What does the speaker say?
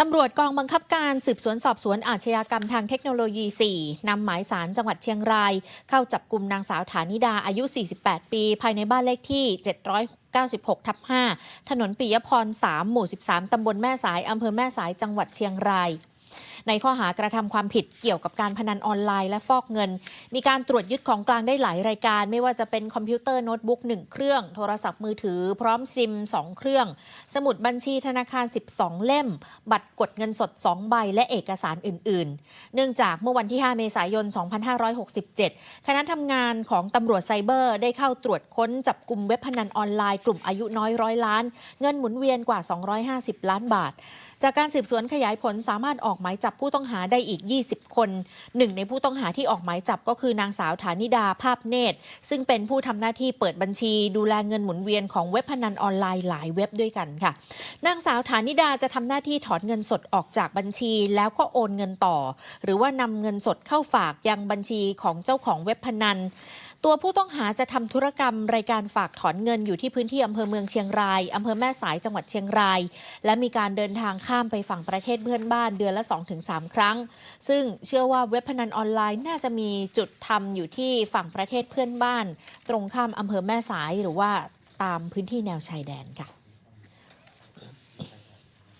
ตำรวจกองบังคับการสืบสวนสอบสวนอาชญากรรมทางเทคโนโลยี 4 นำหมายสารจังหวัดเชียงราย เข้าจับกลุ่มนางสาวฐานิดาอายุ 48 ปี ภายในบ้านเลขที่ 796 ทับ 5 ถนนปิยพร 3 หมู่ 13 ตำบลแม่สาย อำเภอแม่สายจังหวัดเชียงราย ในข้อหากระทำความผิดเกี่ยวกับการพนันออนไลน์และฟอกเงิน มีการตรวจยึดของกลางได้หลายรายการ ไม่ว่าจะเป็นคอมพิวเตอร์โน้ตบุ๊ก1เครื่อง โทรศัพท์มือถือ พร้อมซิม 2 เครื่อง สมุดบัญชีธนาคาร 12 เล่ม บัตรกดเงินสด 2 ใบ และเอกสารอื่น ๆ เนื่องจากเมื่อวันที่ 5 เมษายน 2567 คณะทำงานของตำรวจไซเบอร์ได้เข้าตรวจค้นจับกลุ่มเว็บพนันออนไลน์กลุ่มอายุน้อยร้อยล้าน เงินหมุนเวียนกว่า 250 ล้านบาท จากการสืบสวนขยายผลสามารถออกหมายจับบผู้ต้องหาได้อีก 20 คนหนึ่งในผู้ต้องหาที่ออกหมายจับก็คือนางสาวฐานิดาภาพเนตร ซึ่งเป็นผู้ทำหน้าที่เปิดบัญชี ดูแลเงินหมุนเวียนของเว็บพนันออนไลน์หลายเว็บด้วยกันค่ะ นางสาวฐานิดาจะทำหน้าที่ถอนเงินสดออกจากบัญชีแล้วก็โอนเงินต่อ หรือว่านำเงินสดเข้าฝากยังบัญชีของเจ้าของเว็บพนัน ตัวผู้ต้องหาจะทำธุรกรรมรายการฝากถอนเงินอยู่ที่พื้นที่อำเภอเมืองเชียงราย อำเภอแม่สายจังหวัดเชียงราย และมีการเดินทางข้ามไปฝั่งประเทศเพื่อนบ้านเดือนละ 2-3 ครั้ง ซึ่งเชื่อว่าเว็บพนันออนไลน์น่าจะมีจุดทำอยู่ที่ฝั่งประเทศเพื่อนบ้าน ตรงข้ามอำเภอแม่สายหรือว่าตามพื้นที่แนวชายแดนค่ะ